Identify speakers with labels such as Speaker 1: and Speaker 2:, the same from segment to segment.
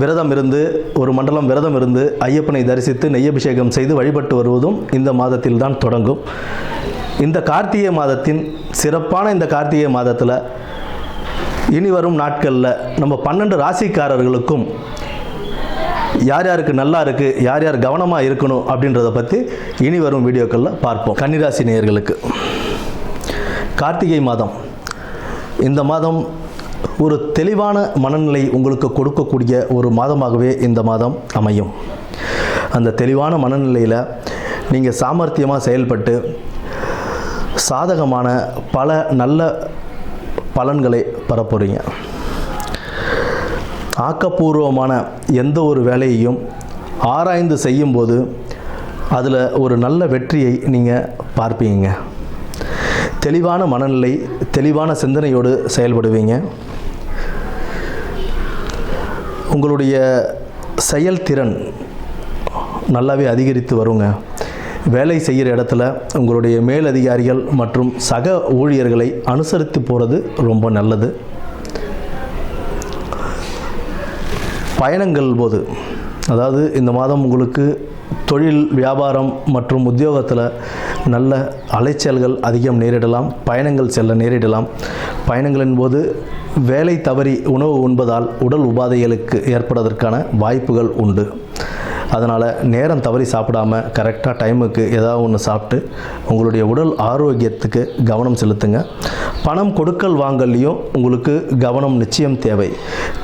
Speaker 1: விரதம் இருந்து ஒரு மண்டலம் விரதம் இருந்து ஐயப்பனை தரிசித்து நெய்யபிஷேகம் செய்து வழிபட்டு வருவதும் இந்த மாதத்தில் தான் தொடங்கும். இந்த கார்த்திகை மாதத்தின் சிறப்பான இந்த கார்த்திகை மாதத்தில் இனி வரும் நாட்களில் நம்ம பன்னெண்டு ராசிக்காரர்களுக்கும் யார் யாருக்கு நல்லா இருக்குது யார் யார் கவனமாக இருக்கணும் அப்படின்றத பற்றி இனி வரும் வீடியோக்களில் பார்ப்போம். கன்னிராசி நேயர்களுக்கு. கார்த்திகை மாதம். இந்த மாதம் ஒரு தெளிவான மனநிலை உங்களுக்கு கொடுக்கக்கூடிய ஒரு மாதமாகவே இந்த மாதம் அமையும். அந்த தெளிவான மனநிலையில் நீங்கள் சாமர்த்தியமாக செயல்பட்டு சாதகமான பல நல்ல பலன்களை பெறப்போகிறீங்க ஆக்கப்பூர்வமான எந்த ஒரு வேலையையும் ஆராய்ந்து செய்யும்போது அதில் ஒரு நல்ல வெற்றியை நீங்கள் பார்ப்பீங்க. தெளிவான மனநிலை தெளிவான சிந்தனையோடு செயல்படுவீங்க. உங்களுடைய செயல்திறன் நல்லாவே அதிகரித்து வருங்க. வேலை செய்கிற இடத்துல உங்களுடைய மேலதிகாரிகள் மற்றும் சக ஊழியர்களை அனுசரித்து போகிறது ரொம்ப நல்லது. பயணங்கள் போது அதாவது இந்த மாதம் உங்களுக்கு தொழில் வியாபாரம் மற்றும் உத்தியோகத்தில் நல்ல அலைச்சல்கள் அதிகம் நேரிடலாம் பயணங்கள் செல்ல நேரிடலாம். பயணங்களின் போது வேலை தவறி உணவு உண்பதால் உடல் உபாதைகளுக்கு ஏற்படுவதற்கான வாய்ப்புகள் உண்டு. அதனால் நேரம் தவறி சாப்பிடாம கரெக்டாக டைமுக்கு ஏதாவது ஒன்று சாப்பிட்டு உங்களுடைய உடல் ஆரோக்கியத்துக்கு கவனம் செலுத்துங்க. பணம் கொடுக்கல் வாங்கல்லையும் உங்களுக்கு கவனம் நிச்சயம் தேவை.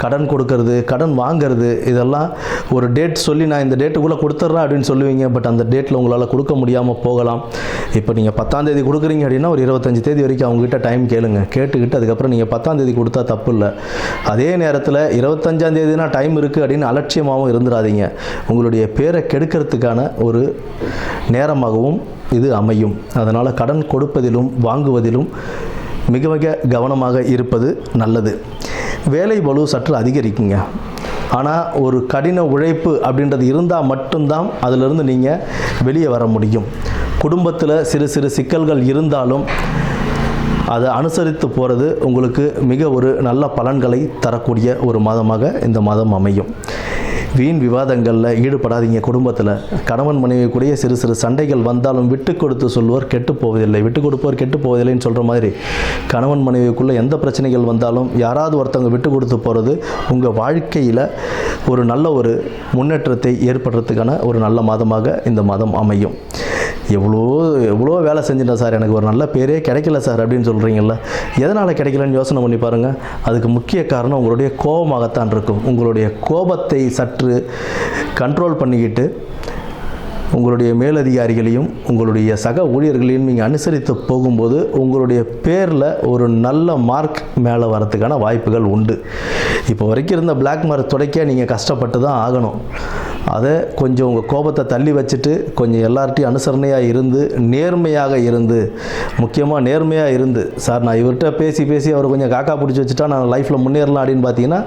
Speaker 1: கடன் கொடுக்கறது கடன் வாங்கிறது இதெல்லாம் ஒரு டேட் சொல்லி நான் இந்த டேட்டுக்குள்ளே கொடுத்துட்றேன் அப்படின்னு சொல்லுவீங்க பட் அந்த டேட்டில் உங்களால் கொடுக்க முடியாமல் போகலாம். இப்போ நீங்கள் பத்தாம் தேதி கொடுக்குறீங்க அப்படின்னா ஒரு இருபத்தஞ்சு தேதி வரைக்கும் அவங்ககிட்ட டைம் கேளுங்க. கேட்டுக்கிட்டு அதுக்கப்புறம் நீங்கள் பத்தாம் தேதி கொடுத்தா தப்பு இல்லை. அதே நேரத்தில் இருபத்தஞ்சாம் தேதினா டைம் இருக்குது அப்படின்னு அலட்சியமாகவும் இருந்துடாதீங்க உங்களுடைய பேரை கெடுக்கிறதுக்கான ஒரு நேரமாகவும் இது அமையும். அதனால் கடன் கொடுப்பதிலும் வாங்குவதிலும் மிக மிக கவனமாக இருப்பது நல்லது. வேலை பளு சற்று அதிகரிக்குங்க. ஆனால் ஒரு கடின உழைப்பு அப்படின்றது இருந்தால் மட்டும்தான் அதிலிருந்து நீங்கள் வெளியே வர முடியும். குடும்பத்தில் சிறு சிறு சிக்கல்கள் இருந்தாலும் அதை அனுசரித்து போகிறது உங்களுக்கு மிக ஒரு நல்ல பலன்களை தரக்கூடிய ஒரு மாதமாக இந்த மாதம் அமையும். வீண் விவாதங்களில் ஈடுபடாதீங்க குடும்பத்தில். கணவன் மனைவி கூடிய சிறு சிறு சண்டைகள் வந்தாலும் விட்டு கொடுத்து சொல்வோர் கெட்டு போவதில்லை. விட்டு கொடுப்போர் கெட்டு போவதில்லைன்னு சொல்கிற மாதிரி கணவன் மனைவிக்குள்ளே எந்த பிரச்சனைகள் வந்தாலும் யாராவது ஒருத்தவங்க விட்டு கொடுத்து போகிறது உங்கள் வாழ்க்கையில் ஒரு நல்ல ஒரு முன்னேற்றத்தை ஏற்படுறதுக்கான ஒரு நல்ல மாதமாக இந்த மாதம் அமையும். எவ்வளோ எவ்வளோ வேலை செஞ்சுட்டேன் சார். எனக்கு ஒரு நல்ல பேரே கிடைக்கல சார் அப்படின்னு சொல்கிறீங்கள எதனால் கிடைக்கலன்னு யோசனை பண்ணி பாருங்கள் அதுக்கு முக்கிய காரணம் உங்களுடைய கோபமாகத்தான் இருக்கும். உங்களுடைய கோபத்தை சற்று கண்ட்ரோல் பண்ணிக்கிட்டு உங்களுடைய மேலதிகாரிகளையும் உங்களுடைய சக ஊழியர்களையும் நீங்கள் அனுசரித்து போகும்போது உங்களுடைய பேரில் ஒரு நல்ல மார்க் மேலே வரத்துக்கான வாய்ப்புகள் உண்டு. இப்போ வரைக்கும் இருந்த பிளாக் மார்க் துடைக்க நீங்கள் கஷ்டப்பட்டு தான் ஆகணும். அதை கொஞ்சம் உங்கள் கோபத்தை தள்ளி வச்சுட்டு கொஞ்சம் எல்லார்ட்டையும் அனுசரணையாக இருந்து நேர்மையாக இருந்து முக்கியமாக நேர்மையாக இருந்து சார் நான் இவர்கிட்ட பேசி பேசி அவர் கொஞ்சம் காக்கா பிடிச்சி வச்சுட்டா நான் லைஃப்பில் முன்னேறலாம் அப்படின்னு பார்த்தீங்கன்னா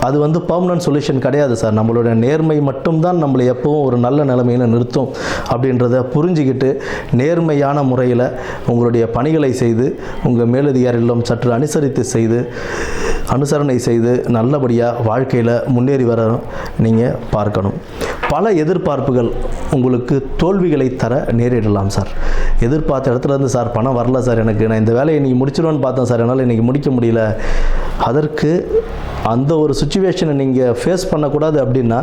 Speaker 1: அது வந்து பர்மனன்ட் சொல்யூஷன் கிடையாது சார். நம்மளோட நேர்மை மட்டும்தான் நம்மளை எப்பவும் ஒரு நல்ல நிலைமையில் நிறுத்தும் அப்படின்றத புரிஞ்சுக்கிட்டு நேர்மையான முறையில் உங்களுடைய பணிகளை செய்து உங்கள் மேலதிகாரிகளும் சற்று அனுசரித்து செய்து அனுசரணை செய்து நல்லபடியாக வாழ்க்கையில் முன்னேறி வர நீங்கள் பார்க்கணும். பல எதிர்பார்ப்புகள் உங்களுக்கு தோல்விகளை தர நேரிடலாம் சார். எதிர்பார்த்த இடத்துலேருந்து சார் பணம் வரல சார் எனக்கு. நான் இந்த வேலையை இன்றைக்கி முடிச்சிடுவேன்னு பார்த்தேன் சார். என்னால் இன்றைக்கி முடிக்க முடியல. அதற்கு அந்த ஒரு சுச்சுவேஷனை நீங்கள் ஃபேஸ் பண்ணக்கூடாது அப்படின்னா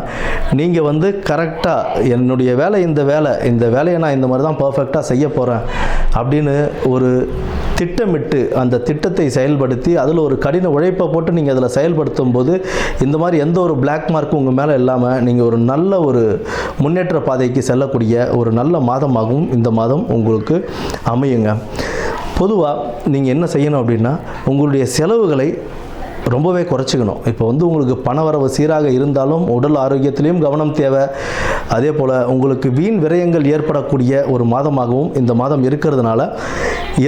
Speaker 1: நீங்கள் வந்து கரெக்டாக என்னுடைய வேலை இந்த வேலை இந்த வேலையை நான் இந்த மாதிரி தான் பர்ஃபெக்டாக செய்ய போகிறேன் அப்படின்னு ஒரு திட்டமிட்டு அந்த திட்டத்தை செயல்படுத்தி அதில் ஒரு கடின உழைப்பை போட்டு நீங்கள் அதில் செயல்படுத்தும் போது இந்த மாதிரி எந்த ஒரு பிளாக் மார்க்கும் உங்கள் மேலே இல்லாமல் நீங்கள் ஒரு நல்ல ஒரு முன்னேற்ற பாதைக்கு செல்லக்கூடிய ஒரு நல்ல மாதமாகவும் இந்த மாதம் உங்களுக்கு அமையுங்க. பொதுவாக நீங்கள் என்ன செய்யணும் அப்படின்னா உங்களுடைய செலவுகளை ரொம்பவே குறைச்சிக்கணும். இப்போ வந்து உங்களுக்கு பணவரவு சீராக இருந்தாலும் உடல் ஆரோக்கியத்திலையும் கவனம் தேவை. அதே போல் உங்களுக்கு வீண் விரயங்கள் ஏற்படக்கூடிய ஒரு மாதமாகவும் இந்த மாதம் இருக்கிறதுனால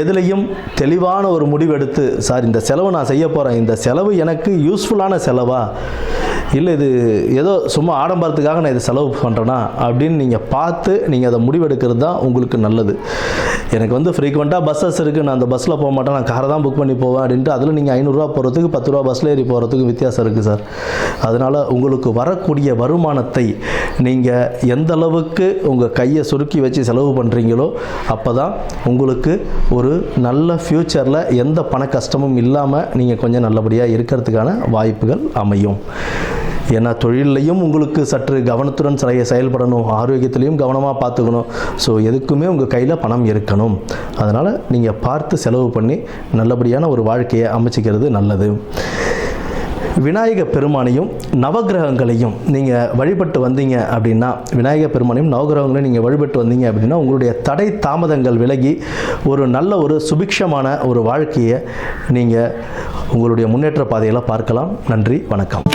Speaker 1: எதுலேயும் தெளிவான ஒரு முடிவெடுத்து சார் இந்த செலவு நான் செய்ய போகிறேன் இந்த செலவு எனக்கு யூஸ்ஃபுல்லான செலவா? இல்லை இது ஏதோ சும்மா ஆடம்பரத்துக்காக நான் இதை செலவு பண்ணுறேன்னா அப்படின்னு நீங்கள் பார்த்து நீங்கள் அதை முடிவெடுக்கிறது தான் உங்களுக்கு நல்லது. எனக்கு வந்து ஃப்ரீக்வெண்ட்டாக பஸ்ஸஸ் இருக்குது நான் அந்த பஸ்ஸில் போக மாட்டேன். நான் காரை தான் புக் பண்ணி போவேன் அப்படின்ட்டு அதில் நீங்கள் ஐநூறுரூவா போகிறதுக்கு பத்து ரூபா பஸ்ஸில் ஏறி போகிறதுக்கு வித்தியாசம் இருக்குது சார் அதனால் உங்களுக்கு வரக்கூடிய வருமானத்தை நீங்கள் எந்த அளவுக்கு உங்கள் கையை சுருக்கி வச்சு செலவு பண்ணுறீங்களோ அப்போ தான் உங்களுக்கு ஒரு நல்ல ஃப்யூச்சரில் எந்த பண கஷ்டமும் இல்லாமல் நீங்கள் கொஞ்சம் நல்லபடியாக இருக்கிறதுக்கான வாய்ப்புகள் அமையும். ஏன்னா தொழிலையும் உங்களுக்கு சற்று கவனத்துடன் சிலைய செயல்படணும். ஆரோக்கியத்திலையும் கவனமாக பார்த்துக்கணும். ஸோ எதுக்குமே உங்கள் கையில் பணம் இருக்கணும். அதனால் நீங்கள் பார்த்து செலவு பண்ணி நல்லபடியான ஒரு வாழ்க்கையை அமைச்சிக்கிறது நல்லது. விநாயக பெருமானையும் நவக்கிரகங்களையும் நீங்கள் வழிபட்டு வந்தீங்க அப்படின்னா விநாயக பெருமானையும் நவக்கிரகங்களையும் நீங்கள் வழிபட்டு வந்தீங்க அப்படின்னா உங்களுடைய தடை தாமதங்கள் விலகி ஒரு நல்ல ஒரு சுபிக்ஷமான ஒரு வாழ்க்கையை நீங்கள் உங்களுடைய முன்னேற்ற பாதையில் பார்க்கலாம். நன்றி வணக்கம்.